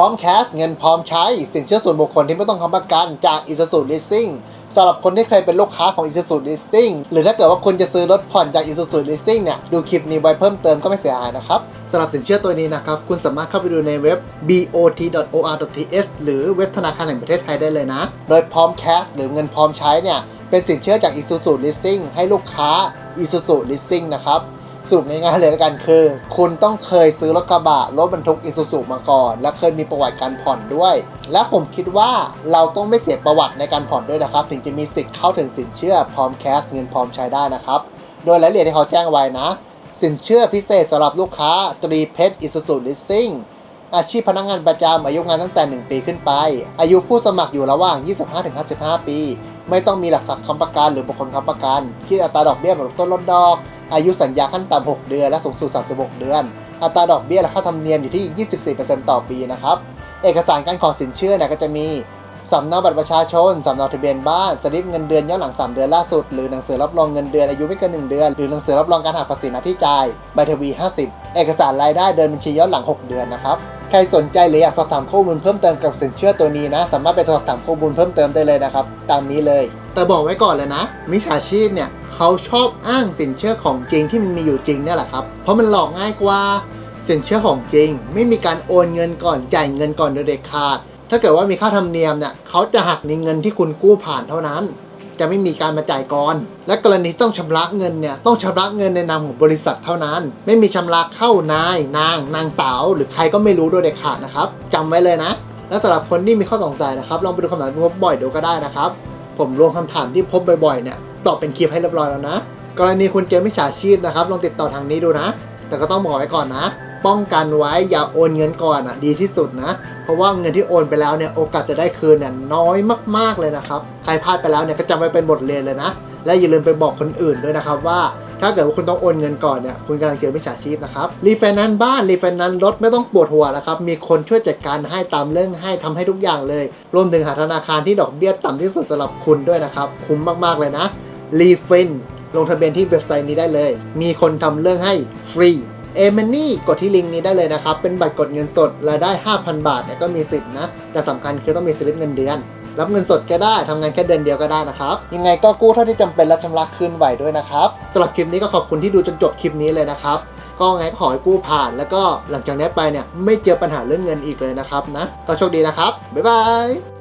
พร้อมแคสเงินพร้อมใช้ สินเชื่อส่วนบุคคลที่ไม่ต้องค้ำประกันจาก i s u z u Leasing สำหรับคนที่เคยเป็นลูกค้าของ i s u z u Leasing หรือถ้าเกิดว่าคุณจะซื้อรถผ่อนจาก i s u z u Leasing เนี่ย ดูคลิปนี้ไว้เพิ่มเติมก็ไม่เสียหายนะครับสำหรับสินเชื่อตัวนี้นะครับ คุณสามารถเข้าไปดูในเว็บ bot.or.th หรือเว็บธนาคารแห่งประเทศไทยได้เลยนะ โดยพร้อมแคสหรือเงินพร้อมใช้เนี่ย เป็นสินเชื่อจาก i s u z u Leasing ให้ลูกค้า i s u z u Leasing นะครับ สรุปง่ายๆเลยแล้วกันคือ คุณต้องเคยซื้อรถกระบะรถบรรทุกอิซูซุมาก่อน และเคยมีประวัติการผ่อนด้วย และผมคิดว่าเราต้องไม่เสียประวัติในการผ่อนด้วยนะครับ ถึงจะมีสิทธิ์เข้าถึงสินเชื่อพร้อมแคสเงินพร้อมใช้ได้นะครับ โดยรายละเอียดที่เขาแจ้งไว้นะ สินเชื่อพิเศษสำหรับลูกค้าตรีเพชรอิซูซุลิสซิ่งอาชีพพนักงานประจำอายุงานตั้งแต่ 1 ปีขึ้นไป อายุผู้สมัครอยู่ระหว่าง 25-55 ปี ไม่ต้องมีหลักทรัพย์ค้ำประกันหรือบุคคลค้ำประกัน คิดอัตราดอกเบี้ยแบบต้นลดดอก อายุสัญญาขั้นต่ำ6 เดือน และสูงสุด 36 เดือน อัตราดอกเบี้ยและค่าธรรมเนียมอยู่ที่ 24%ต่อปีนะครับ เอกสารการขอสินเชื่อเนี่ยก็จะมีสำเนาบัตรประชาชน สำเนาทะเบียนบ้าน สลิปเงินเดือนย้อนหลัง 3 เดือนล่าสุด หรือหนังสือรับรองเงินเดือนอายุไม่เกิน 1 เดือน หรือหนังสือรับรองการหักภาษีหน้าที่จ่าย ใบทวี 50 เอกสารรายได้เดินบัญชีย้อนหลัง 6 เดือนนะครับ ใครสนใจหรืออยากสอบถามข้อมูลเพิ่มเติมกับสินเชื่อตัวนี้นะ สามารถไปสอบถามข้อมูลเพิ่มเติมได้เลยนะครับ ตามนี้เลย แต่บอกไว้ก่อนเลยนะ มิจฉาชีพเนี่ยเขาชอบอ้างสินเชื่อของจริงที่มันมีอยู่จริงเนี่ยแหละครับ เพราะมันหลอกง่ายกว่าสินเชื่อของจริง ไม่มีการโอนเงินก่อนจ่ายเงินก่อนโดยเด็ดขาด ถ้าเกิดว่ามีค่าธรรมเนียมเนี่ยเขาจะหักในเงินที่คุณกู้ผ่านเท่านั้น จะไม่มีการมาจ่ายก่อน และกรณีต้องชำระเงินเนี่ยต้องชำระเงินในนามของบริษัทเท่านั้น ไม่มีชำระเข้านาย นาง นางสาว หรือใครก็ไม่รู้โดยเด็ดขาดนะครับจำไว้เลยนะ และสำหรับคนที่มีข้อสงสัยนะครับลองไปดูคำถามที่พบบ่อยเดูก็ได้นะครับ ผมรวมคำถามที่พบบ่อยๆเนี่ยตอบเป็นคลิปให้เรียบร้อยแล้วนะ กรณีคุณเจอมิจฉาชีพนะครับลองติดต่อทางนี้ดูนะ แต่ก็ต้องบอกไว้ก่อนนะ ป้องกันไว้อย่าโอนเงินก่อนอะดีที่สุดนะ เพราะว่าเงินที่โอนไปแล้วเนี่ยโอกาสจะได้คืนเนี่ยน้อยมากๆเลยนะครับ ใครพลาดไปแล้วเนี่ยก็จำไว้เป็นบทเรียนเลยนะ และอย่าลืมไปบอกคนอื่นด้วยนะครับว่า ถ้าเกิดว่าคุณต้องโอนเงินก่อนเนี่ยคุณกำลังเจอมิจฉาชีพนะครับรีไฟแนนซ์บ้านรีไฟแนนซ์รถไม่ต้องปวดหัวนะครับมีคนช่วยจัดการให้ตามเรื่องให้ทำให้ทุกอย่างเลย รวมถึงหาธนาคารที่ดอกเบี้ยต่ำที่สุดสำหรับคุณด้วยนะครับคุ้มมากๆเลยนะรีฟินลงทะเบียนที่เว็บไซต์นี้ได้เลย มีคนทำเรื่องให้ฟรีเอเมนี่กดที่ลิงก์นี้ได้เลยนะครับ เป็นบัตรกดเงินสดรายได้ 5,000 บาทเนี่ยก็มีสิทธิ์นะ แต่สำคัญคือต้องมีสลิปเงินเดือน รับเงินสดก็ได้ทำงานแค่เดือนเดียวก็ได้นะครับ ยังไงก็กู้เท่าที่จำเป็นและชำระคืนไหวด้วยนะครับสำหรับคลิปนี้ก็ขอบคุณที่ดูจนจบคลิปนี้เลยนะครับก็ไงก็ขอให้กู้ผ่านแล้วก็หลังจากนี้ไปเนี่ยไม่เจอปัญหาเรื่องเงินอีกเลยนะครับนะก็โชคดีนะครับบ๊ายบาย